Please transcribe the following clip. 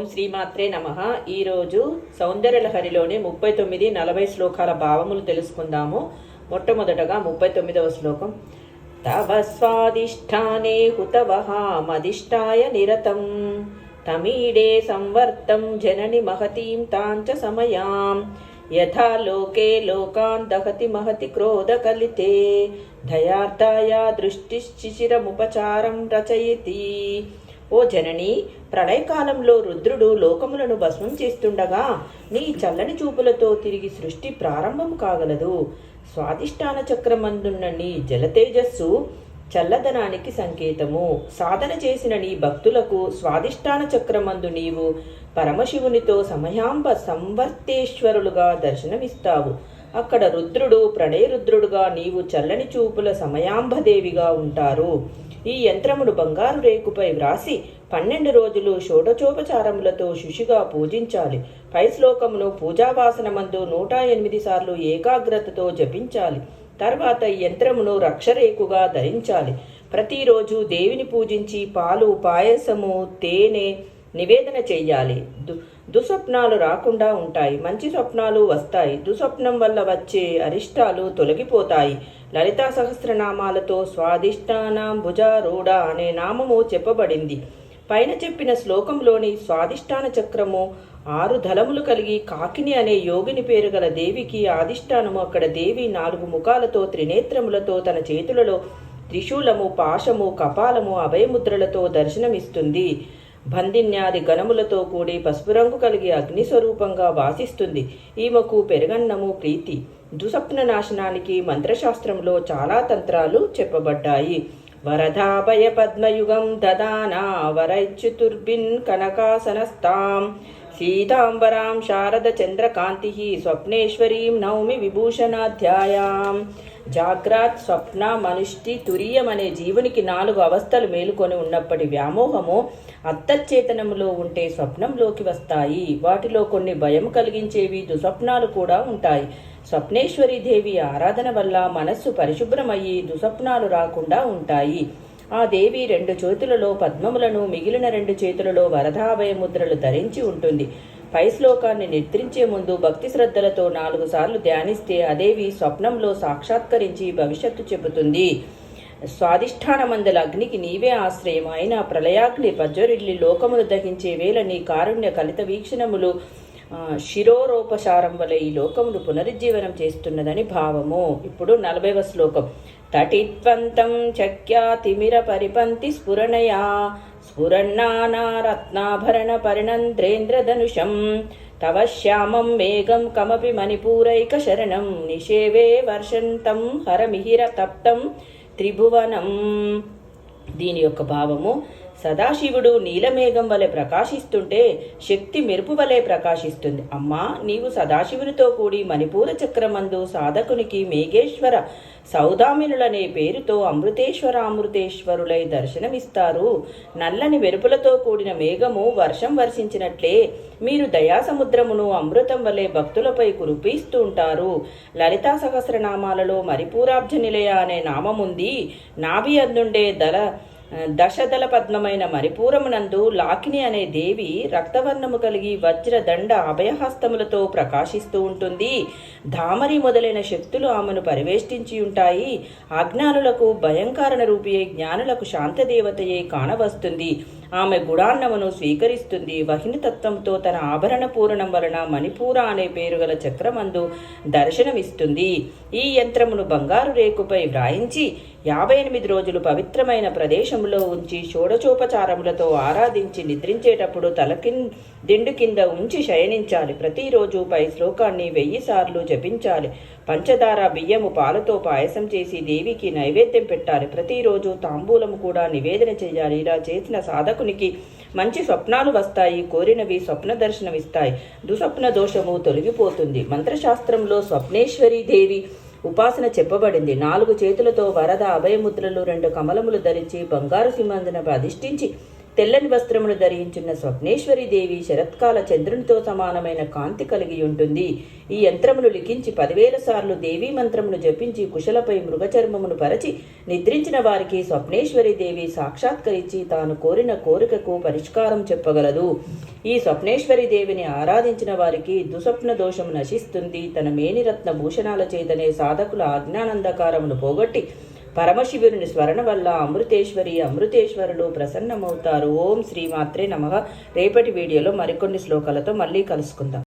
ఓం శ్రీమాత్రే నమ. ఈరోజు సౌందర్యలహరిలోని ముప్పై తొమ్మిది నలభై శ్లోకాల భావములు తెలుసుకుందాము. మొట్టమొదటగా ముప్పై తొమ్మిదవ శ్లోకం. తవ స్వాదిష్టానే హుతవహామధిష్టాయ నిరతం. తమీడే సంవర్తం జనని మహతీం తాంచ సమయాం. యథా లోకే లోకాన్ దహతి మహతి క్రోధకలితే దయార్థాయ దృష్టిశిశిరముపచారం రచయతి. ఓ జనని ప్రళయకాలంలో రుద్రుడు లోకములను భస్మం చేస్తుండగా నీ చల్లని చూపులతో తిరిగి సృష్టి ప్రారంభం కాగలదు. స్వాధిష్టాన చక్రమందున్న నీ జలతేజస్సు చల్లదనానికి సంకేతము. సాధన చేసిన నీ భక్తులకు స్వాధిష్టాన చక్రమందు నీవు పరమశివునితో సమయాంబ సంవర్తేశ్వరులుగా దర్శనమిస్తావు. అక్కడ రుద్రుడు ప్రణయరుద్రుడుగా నీవు చల్లని చూపుల సమయాంబదేవిగా ఉంటారు. ఈ యంత్రమును బంగారు రేకుపై వ్రాసి పన్నెండు రోజులు షోడచోపచారములతో శుషిగా పూజించాలి. పై శ్లోకమును పూజావాసనమందు నూట ఎనిమిది సార్లు ఏకాగ్రతతో జపించాలి. తర్వాత ఈ యంత్రమును రక్షరేకుగా ధరించాలి. ప్రతిరోజు దేవిని పూజించి పాలు పాయసము తేనె నివేదన చెయ్యాలి దు దుస్వప్నాలు రాకుండా ఉంటాయి. మంచి స్వప్నాలు వస్తాయి. దుస్వప్నం వల్ల వచ్చే అరిష్టాలు తొలగిపోతాయి. లలితా సహస్రనామాలతో స్వాదిష్టానాం భుజారూఢ అనే నామము చెప్పబడింది. పైన చెప్పిన శ్లోకంలోని స్వాదిష్టాన చక్రము ఆరు దళములు కలిగి కాకిని అనే యోగిని పేరు గల దేవికి ఆదిష్టానము అక్కడ దేవి నాలుగు ముఖాలతో త్రినేత్రములతో తన చేతులలో త్రిశూలము పాశము కపాలము అభయముద్రలతో దర్శనమిస్తుంది. బంధిన్యాది గణములతో కూడి పసుపు రంగు కలిగి అగ్ని స్వరూపంగా వాసిస్తుంది. ఈమెకు పెరగన్నము ప్రీతి. దుసప్న నాశనానికి మంత్రశాస్త్రంలో చాలా తంత్రాలు చెప్పబడ్డాయి. వరదాభయ పద్మయుగం దదానా వరైచ్యుతుర్భిన్ కనకాసనస్తాం సీతాంబరాం శారద చంద్రకాంతి స్వప్నేశ్వరీం నౌమి విభూషణాధ్యాయాం. జాగ్రాత్ స్వప్న మనుష్టి తురియం అనే జీవునికి నాలుగు అవస్థలు మేలుకొని ఉన్నప్పటి వ్యామోహము అత్తచేతనములో ఉంటే స్వప్నంలోకి వస్తాయి. వాటిలో కొన్ని భయం కలిగించేవి దుస్వప్నాలు కూడా ఉంటాయి. స్వప్నేశ్వరి దేవి ఆరాధన వల్ల మనస్సు పరిశుభ్రమయ్యి దుస్వప్నాలు రాకుండా ఉంటాయి. ఆ దేవి రెండు చేతులలో పద్మములను మిగిలిన రెండు చేతులలో వరదాభయ ముద్రలు ధరించి ఉంటుంది. పై శ్లోకాన్ని నిద్రించే ముందు భక్తి శ్రద్ధలతో నాలుగు సార్లు ధ్యానిస్తే అదేవి స్వప్నంలో సాక్షాత్కరించి భవిష్యత్తు చెబుతుంది. స్వాదిష్టానమందల అగ్నికి నీవే ఆశ్రయం. అయిన ప్రళయాగ్ని ప్రజ్వరిల్లి లోకములు దహించే వేళ నీ కారుణ్య కలిత వీక్షణములు ఆ, శిరోరోపశారం వలె ఈ లోకమును పునరుజ్జీవనం చేస్తున్నదని భావము. ఇప్పుడు నలభైవ శ్లోకం. తటిత్వంతం చక్యా తిమిర పరిపంతి స్ఫురణయా స్ఫురన్నానారత్నాభరణ పరిణంద్రేంద్రధనుషం తవ శ్యామం మేఘం కమపి మణిపూరైక శరణం నిషేవే వర్షంతం హరమిహిర తప్తం త్రిభువనం. దీని యొక్క భావము సదాశివుడు నీలమేఘం వలె ప్రకాశిస్తుంటే శక్తి మెరుపు వలె ప్రకాశిస్తుంది. అమ్మా నీవు సదాశివునితో కూడి మణిపూర చక్రమందు సాధకునికి మేఘేశ్వర సౌదామినులనే పేరుతో అమృతేశ్వర అమృతేశ్వరులై దర్శనమిస్తారు. నల్లని మెరుపులతో కూడిన మేఘము వర్షం వర్షించినట్లే మీరు దయాసముద్రమును అమృతం వలె భక్తులపై కురిపిస్తూ ఉంటారు. లలితా సహస్రనామాలలో మరిపూరాబ్జ నిలయ అనే నామముంది. నాభి అందుండే దళ దశదళ పద్మమైన మరిపూరమునందు లాకిని అనే దేవి రక్తవర్ణము కలిగి వజ్రదండ అభయహస్తములతో ప్రకాశిస్తూ ఉంటుంది. ధామరి మొదలైన శక్తులు ఆమెను పరివేష్టించి ఉంటాయి. అజ్ఞానులకు భయంకరణ రూపియే జ్ఞానులకు శాంతదేవతయే కానవస్తుంది. ఆమె గుడాన్నమును స్వీకరిస్తుంది. వహిని తత్వంతో తన ఆభరణ పూరణం వలన మణిపూర అనే పేరు గల చక్రమందు దర్శనమిస్తుంది. ఈ యంత్రమును బంగారు రేకుపై వ్రాయించి యాభై ఎనిమిది రోజులు పవిత్రమైన ప్రదేశంలో ఉంచి షోడచోపచారములతో ఆరాధించి నిద్రించేటప్పుడు తలకిన్ దిండు కింద ఉంచి శయనించాలి. ప్రతిరోజు పై శ్లోకాన్ని వెయ్యి సార్లు జపించాలి. పంచదార బియ్యము పాలతో పాయసం చేసి దేవికి నైవేద్యం పెట్టాలి. ప్రతిరోజు తాంబూలము కూడా నివేదన చేయాలి. ఇలా చేసిన సాధక బాలకునికి మంచి స్వప్నాలు వస్తాయి కోరినవి స్వప్న దర్శనమిస్తాయి. దుస్వప్న దోషము తొలగిపోతుంది. మంత్రశాస్త్రంలో స్వప్నేశ్వరి దేవి ఉపాసన చెప్పబడింది. నాలుగు చేతులతో వరద అభయముద్రలు రెండు కమలములు ధరించి బంగారు సింహందున అధిష్ఠించి తెల్లని వస్త్రమును ధరించిన స్వప్నేశ్వరి దేవి శరత్కాల చంద్రునితో సమానమైన కాంతి కలిగి ఉంటుంది. ఈ యంత్రమును లిఖించి పదివేల సార్లు దేవీ మంత్రమును జపించి కుశలపై మృగచర్మమును పరచి నిద్రించిన వారికి స్వప్నేశ్వరి దేవి సాక్షాత్కరించి తాను కోరిన కోరికకు పరిష్కారం చెప్పగలదు. ఈ స్వప్నేశ్వరి దేవిని ఆరాధించిన వారికి దుస్వప్న దోషము నశిస్తుంది. తన మేనిరత్న భూషణాల చేతనే సాధకుల ఆజ్ఞానందకారమును పోగొట్టి పరమశివుని స్మరణ వల్ల అమృతేశ్వరి అమృతేశ్వరులు ప్రసన్నమవుతారు. ఓం శ్రీ మాత్రే రేపటి వీడియోలో మరికొన్ని శ్లోకాలతో మళ్ళీ కలుసుకుందాం.